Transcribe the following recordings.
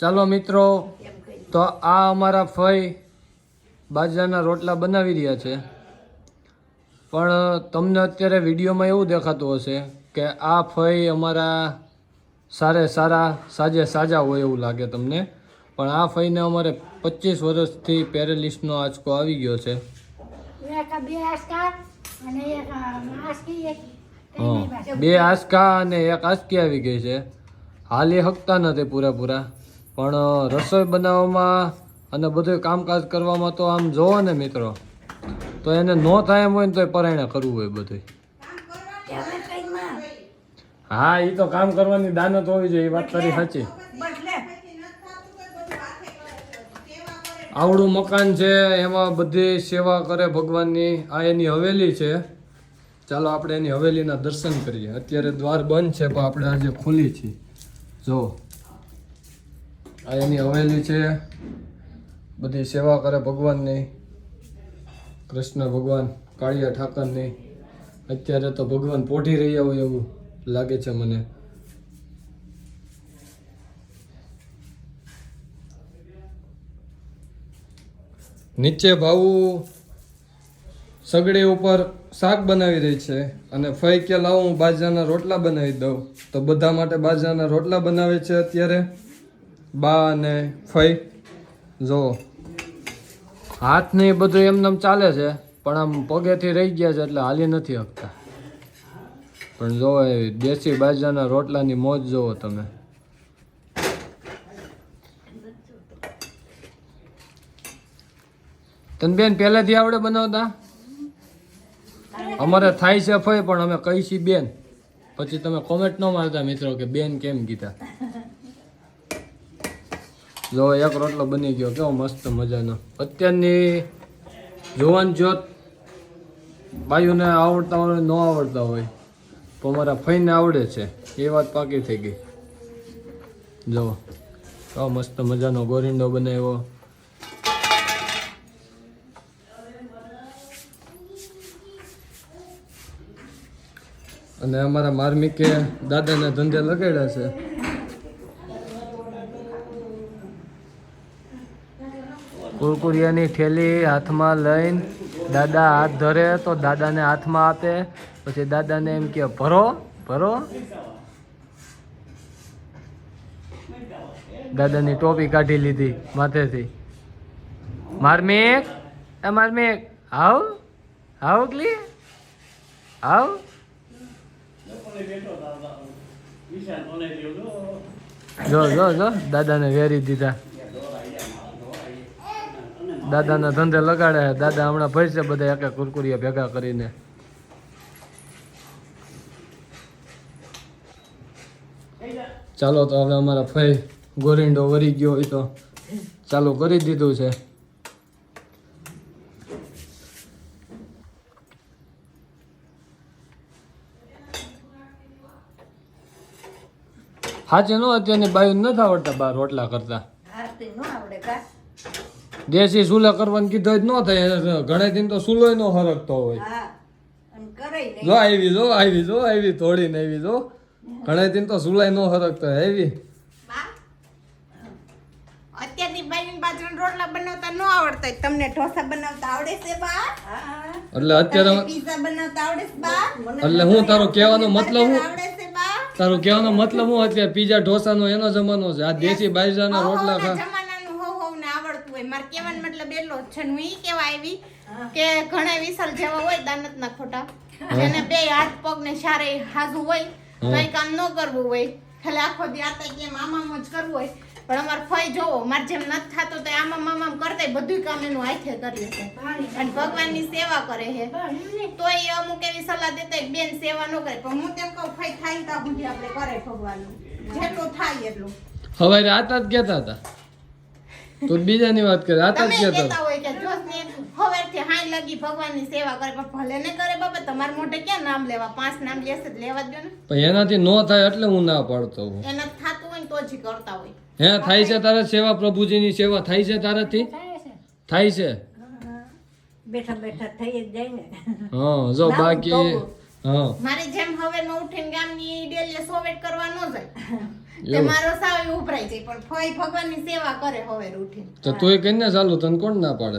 ચાલો મિત્રો તો આ અમારા ફઈ બાજરાના રોટલા બનાવી રહ્યા છે. પણ તમને અત્યારે વિડીયોમાં એવું દેખાતું હશે કે આ ફઈ અમારા સારે સારા સાજે સાજા હોય એવું લાગે તમને. પણ આ ફઈને અમારે પચીસ વર્ષથી પેરેલિસ્ટનો આંચકો આવી ગયો છે. એક બે આસકા અને એક આસકી બે આંચકા અને એક આંચકી આવી ગઈ છે. હાલી હકતા નથી પૂરેપૂરા પણ રસોઈ બનાવવામાં અને બધું કામકાજ કરવામાં તો આમ જોવો ને મિત્રો, તો એને ન થાય એમ હોય ને તો પરાયણે કરવું હોય બધું હા એ તો કામ કરવાની દાનત હોવી જોઈએ, એ વાત તારી સાચી. આવડું મકાન છે, એમાં બધી સેવા કરે ભગવાનની, આ એની હવેલી છે. ચાલો આપણે એની હવેલીના દર્શન કરીએ. અત્યારે દ્વાર બંધ છે, પણ આપણે આજે ખુલી છીએ. જો. આ એની હવેલી છે. બધી સેવા કરે ભગવાનની. કૃષ્ણ ભગવાન, કાળિયા ઠાકરની. અત્યારે તો ભગવાન પોઢી રહ્યા હોય એવું લાગે છે મને. નીચે ભાવું સગડી ઉપર શાક બનાવી રહી છે અને ફઈ કે લાવું બાજરાના રોટલા બનાવી દઉં. તો બધા માટે બાજરાના રોટલા બનાવે છે અત્યારે. બા અને ફઈ. જો. હાથ ને બધું એમનેમ ચાલે છે, પણ આમ પગેથી રહી ગયા છે એટલે હાલી નથી શકતા પણ જોવો એ દેશી બાજરાના રોટલાની મોજ જોવો તમે. તને બેન પહેલેથી આવડે બનાવતા? અમારે થાય છે ફઈ, પણ અમે કહી છીએ બેન. પછી તમે કોમેન્ટ ન મારતા મિત્રો કે બેન કેમ કીધા? જો એક રોટલો બની ગયો, કેવો મસ્ત મજાનો. અત્યારની જોવાન જોત બાયુને આવડતા હોય ન આવડતા હોય, તો મારા ફઈને આવડે છે. એ વાત પાકી થઈ ગઈ. જો, કેવો મસ્ત મજાનો ગોરીંડો બનાવ્યો. અને અમારા માર્મિકે દાદાના ધંધે લગાડ્યા છે. કુરકુરિયાની થેલી હાથમાં લઈને દાદા હાથ ધરે તો દાદાને હાથમાં આપે. પછી દાદાને એમ કે, ભરો ભરો. દાદાની ટોપી કાઢી લીધી માથેથી. મારમેક એ મારમેક આવ આવ ક્લી? આવ જો જો જો, દાદાને વેરી દીધા. દાદાના ધંધે લગાડે, દાદા હમણાં ભરશે બધા એક કુરકુરિયા ભેગા કરીને. ચાલો તો હવે અમારા ફઈ ગોરીંડો વરી ગયો હોય તો ચાલુ કરી દીધું છે. હાચે નો અત્યારની બાયું નથી આવડતા બાર રોટલા કરતા. દેશી સુલા કરવાનું કીધું જ ન થાય. ઘણા દિન તો સુલો નો હરકતો હોય. જો આવી જો આવી જો આવી થોડીને આવી જો. ઘણા દિન તો સુલાઈ નો હરકતો આવી. અત્યારની બાઈને બાજરાના રોટલા બનાવતા ન આવડતા તમને ઢોસા બનાવતા આવડે છે બા? એટલે અત્યારે પીઝા બનાવતા આવડે છે બા? એટલે હું તારો કહેવાનો મતલબ હું આવડે છે બા. તારો કહેવાનો મતલબ હું અત્યારે પીઝા ઢોસાનો એનો જમાનો છે. આ દેશી બાજરાના રોટલા ખા જમાનાનું હોવ હોવને આવડતું હોય. મારે કહેવાનો મતલબ એટલો જ છે હું ઈ કેવા આવી કે ઘણા વિશાલ જેવા હોય દાનતના ખોટા. જેને બે હાથ પગ ને સારે હાજુ હોય કઈ કામ ન કરવું હોય. ખાલી આખો દી આતા કે મામા જ કરવું હોય. પણ અમાર ફઈ જોવો મારે જેમ નથી થતું તો આમાં આમામ કરતા બધું કામ એનું હાથે કરીએ છે. અને ભગવાનની સેવા કરે છે. તોય અમુક એવી સલાહ દેતા બેન સેવા ન કરે. પણ હું તેમ કહું ફઈ થાય ત્યાં સુધી આપણે કરે ભગવાનનું. જેટલું થાય એટલું. હવે રાત જ કહેતા હતા. તું બીજાની વાત કરે આ તો હોય કે જો ને હવેરથી હાઈ લગી ભગવાનની સેવા કરે પણ ભલે ને કરે બાબા તમારા મોઢે ક્યાં નામ લેવા? પાંચ નામ લેશે તો લેવા દો ને. પણ એનાથી નો થાય એટલે હું ના પાડતો એના થતું હોય ને તો જ કરતા હોય. હે થાય છે તારે સેવા પ્રભુજીની સેવા થાય છે તારાથી? થાય છે. બેઠા બેઠા થઈ જ જાય ને. હા જો બાકી મારી જેમ હવે ન ઉઠીને ગામની ડેલી સોવેટ કરવા ન જાય. મારો સાવ ઉભરાઈ જાય પણ ફઈ ભગવાનની સેવા કરે હવે ઉઠીને તો તું એ કઈને ચાલુ તને કોણ ના પાડે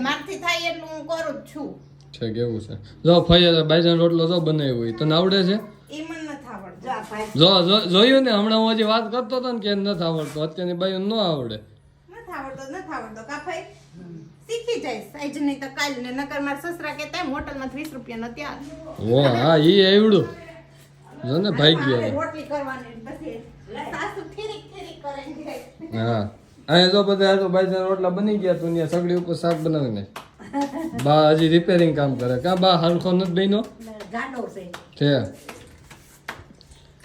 મારથી થાય એટલું હું કરું જ છું. છે કેવું છે? જો ફઈ બાઈજન રોટલો જો બનાવ્યો હોય તને આવડે છે? જા ભાઈ જો જો- જોયું ને? હમણાં હું હજી વાત કરતો હતો ને કે નથી આવડતો. અત્યારની બાઈઓ ન આવડે. નથી આવડતો નથી આવડતો. કા ભાઈ શીખી જઈશ. આજ નહીં તો કાલ ને નકર મારા સસરા કહેતા એમ હોટલમાં વીસ રૂપિયાનો ત્યાર ઓ હા ઈ આવડું. જો ને ભાઈ ગયા. રોટલી કરવાની પછી સાસુ ફેરી ફેરી કરે હા. અહીંયા જો બધા આ તો બાજરાના રોટલા બની ગયા તું ત્યાં સગડી ઉપર શાક બનાવીને. બા હજી રિપેરિંગ કામ કરે. કા બા હરખો નથી છે. છે.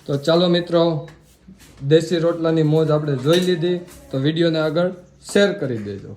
તો ચાલો મિત્રો દેશી રોટલાની મોજ આપણે જોઈ લીધી. તો વિડીયોને આગળ શેર કરી દેજો.